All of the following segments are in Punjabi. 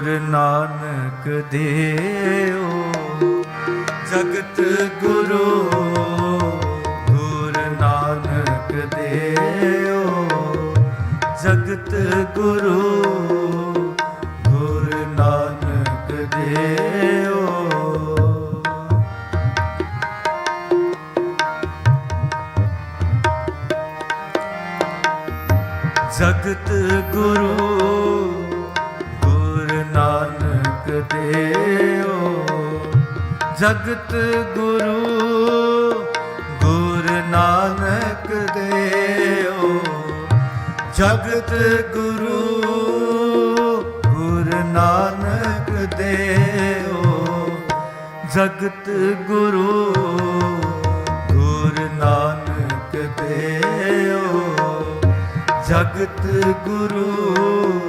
ਗੁਰ ਨਾਨਕ ਦੇਓ। ਜਗਤ ਗੁਰੂ, ਗੁਰ ਨਾਨਕ ਦੇਓ। ਜਗਤ ਗੁਰੂ, ਗੁਰ ਨਾਨਕ ਦੇਓ। ਜਗਤ ਗੁਰੂ ਦੇਓ ਜਗਤ ਗੁਰੂ, ਗੁਰ ਨਾਨਕ ਦੇਓ ਜਗਤ ਗੁਰੂ, ਗੁਰ ਨਾਨਕ ਦੇਓ ਜਗਤ ਗੁਰੂ, ਗੁਰ ਨਾਨਕ ਦੇਓ ਜਗਤ ਗੁਰੂ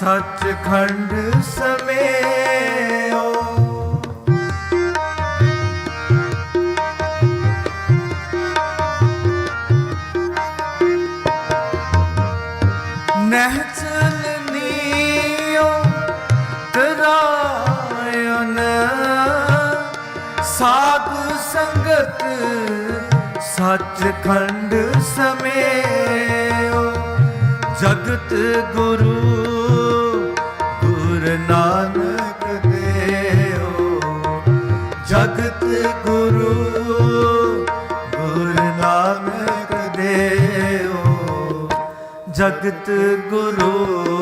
ਸੱਚ ਖੰਡ ਸਮੇਓ ਨਹਿ ਚਲਨੀਓ ਤਰਾਇਨ ਸਾਧ ਸੰਗਤ ਸੱਚ ਖੰਡ ਸਮੇਓ ਜਗਤ ਗੁਰੂ ਨਾਨਕ ਦੇਓ। ਜਗਤ ਗੁਰੂ ਗੁਰ ਨਾਨਕ ਦੇਓ। ਜਗਤ ਗੁਰੂ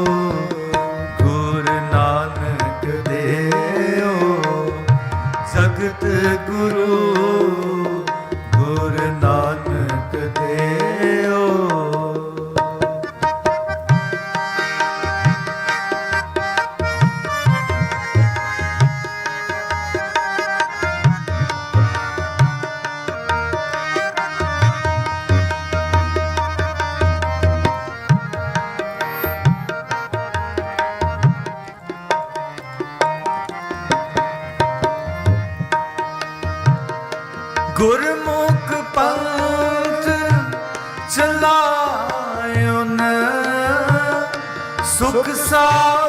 ਗੁਰਮੁਖ ਪੰਥ ਚਲਾਇਓ ਸੁਖ ਸਾ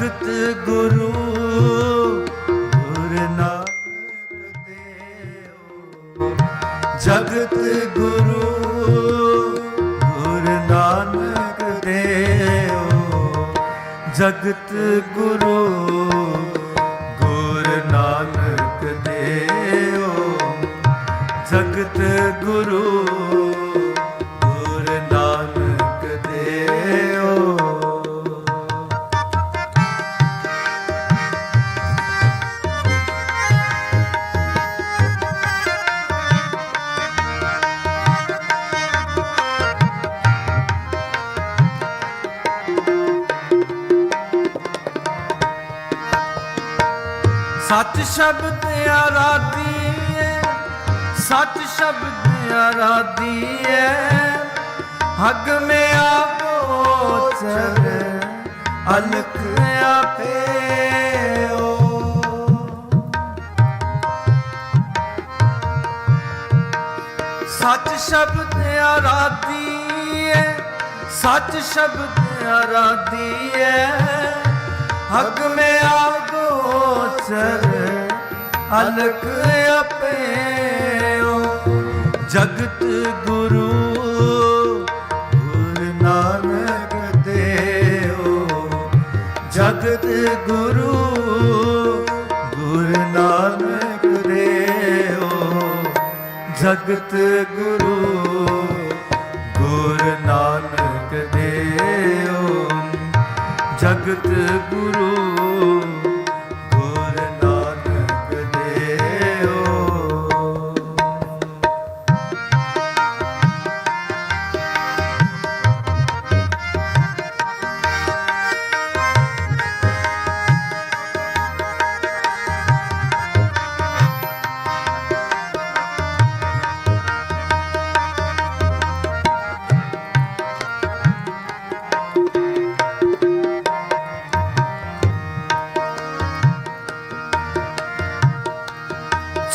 ਜਗਤ ਗੁਰੂ, ਗੁਰ ਨਾਨਕ ਦੇਓ ਜਗਤ ਗੁਰੂ, ਗੁਰ ਨਾਨਕ ਦੇਓ ਜਗਤ ਗੁਰੂ, ਗੁਰ ਨਾਨਕ ਦੇਓ ਜਗਤ ਗੁਰੂ ਸੱਚ ਸ਼ਬਦ ਹੈ ਸੱਚ ਸ਼ਬਦ ਆਰਾਧੀਏ ਹਗ ਮੇ ਆਪੋ ਚਰ ਅਲਖ ਆਪੇਓ ਸਤ ਸ਼ਬਦ ਹੈ ਸੱਚ ਸ਼ਬਦ ਆਰਾਧੀ ਆਰਾਧੀਏ ਹਕ ਮੇ ਆਗੋਚਰ ਅਲਕ ਆਪੇਓ ਜਗਤ ਗੁਰੂ, ਗੁਰ ਨਾਨਕ ਦੇਓ ਜਗਤ ਗੁਰੂ, ਗੁਰ ਨਾਨਕ ਦੇਓ ਜਗਤ ਗੁਰੂ, ਗੁਰ ਨਾਨਕ ਦੇਓ ਜਗਤ ਗੁਰੂ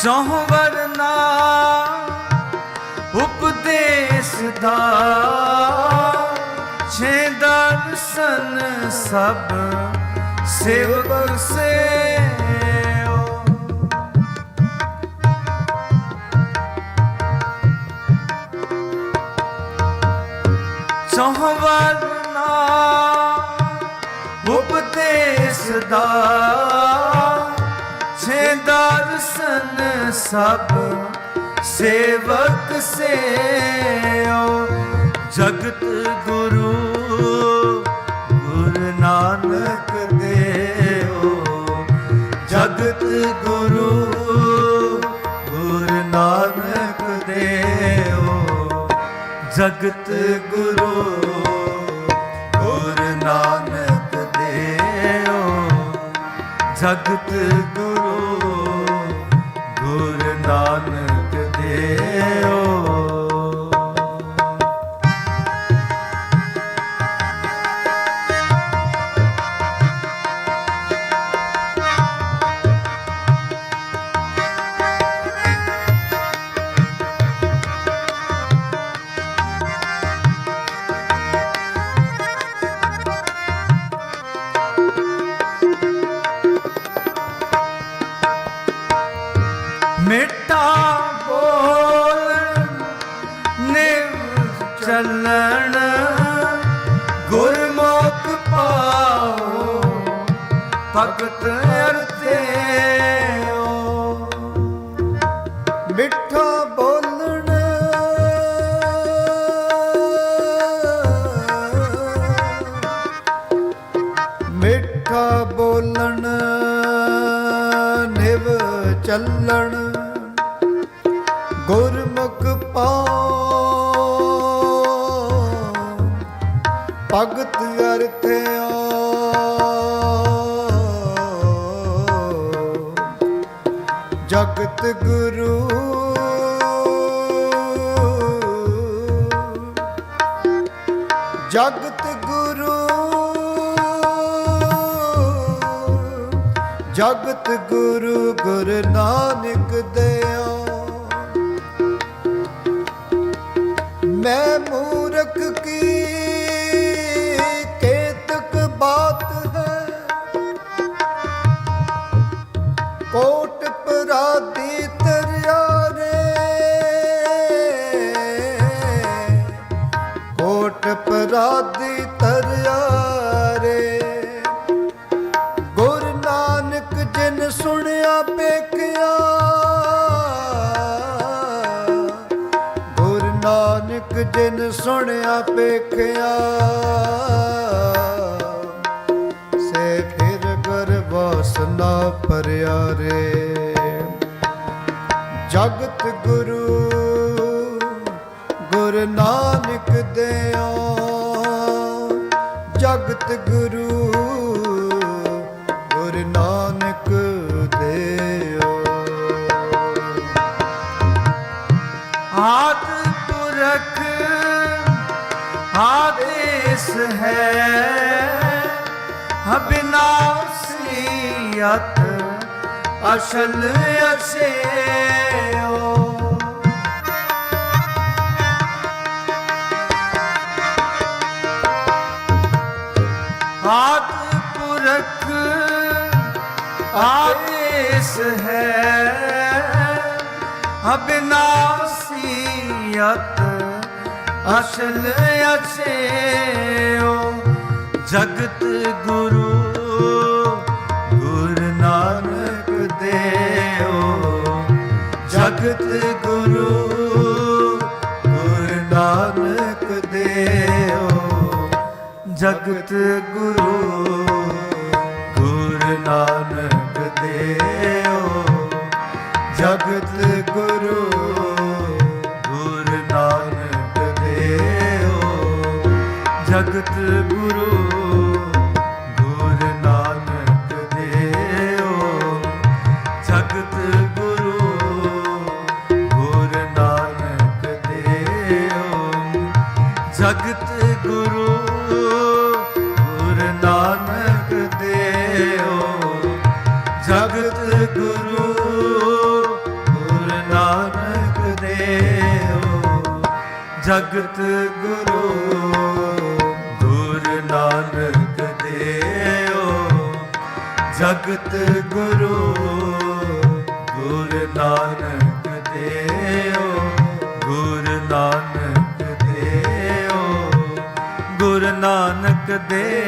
ਚੌਹ ਵਰਨਾ ਉਪਦੇਸ਼ ਦਾ। ਛੇ ਦਰਸ਼ਨ ਸਭ ਸੇਵਕ ਸੇਓ। ਚੌਹ ਵਰਨਾ ਉਪਦੇਸ਼ ਦਾ। ਸਨ ਸਭ ਸੇਵਕ ਸੇਓ, ਜਗਤ ਗੁਰੂ ਗੁਰ ਨਾਨਕ ਦੇਓ। ਜਗਤ ਗੁਰੂ ਗੁਰ ਨਾਨਕ ਦੇਓ। ਜਗਤ ਗੁਰੂ ਗੁਰ ਨਾਨਕ ਦੇਓ। ਜਗਤ ਗੁਰੂ ਬੋਲਣ ਨਿਵ ਚੱਲਣ। ਗੁਰਮੁਖ ਪਾਉ ਭਗਤ ਅਰਥਿਆ। ਜਗਤ ਗੁਰੂ ਜਗਤ ਜਗਤ ਗੁਰੂ ਗੁਰ ਨਾਨਕ ਦਿਓ ਮੈਂ ਮੂਰਖ ਕੀ ਜਿਨ ਸੁਣਿਆ ਪੇਕਿਆ। ਗੁਰ ਨਾਨਕ ਜਿਨ ਸੁਣਿਆ ਪੇਕਿਆ। ਸੇ ਫਿਰ ਗੁਰ ਵਾਸਨਾ ਪਰਿਆ ਰੇ ਜਗਤ ਗੁਰੂ ਅਬਿਨਾਸੀ ਅਸਲ ਅਸੇਓ ਆਦ ਪੁਰਖ ਆਦੇਸ ਹੈ। ਅਬਿਨਾਸੀਅਤ ਅਸਲ ਅਸੇਓ ਜਗਤ ਗੁਰੂ ਜਗਤ ਗੁਰੂ ਗੁਰੂ ਨਾਨਕ ਜਗਤ ਗੁਰੂ ਗੁਰੂ ਨਾਨਕ ਦੇਓ। ਜਗਤ ਗੁਰੂ ਗੁਰੂ ਨਾਨਕ ਦੇਓ। ਗੁਰੂ ਨਾਨਕ ਦੇਓ। ਗੁਰੂ ਨਾਨਕ ਦੇ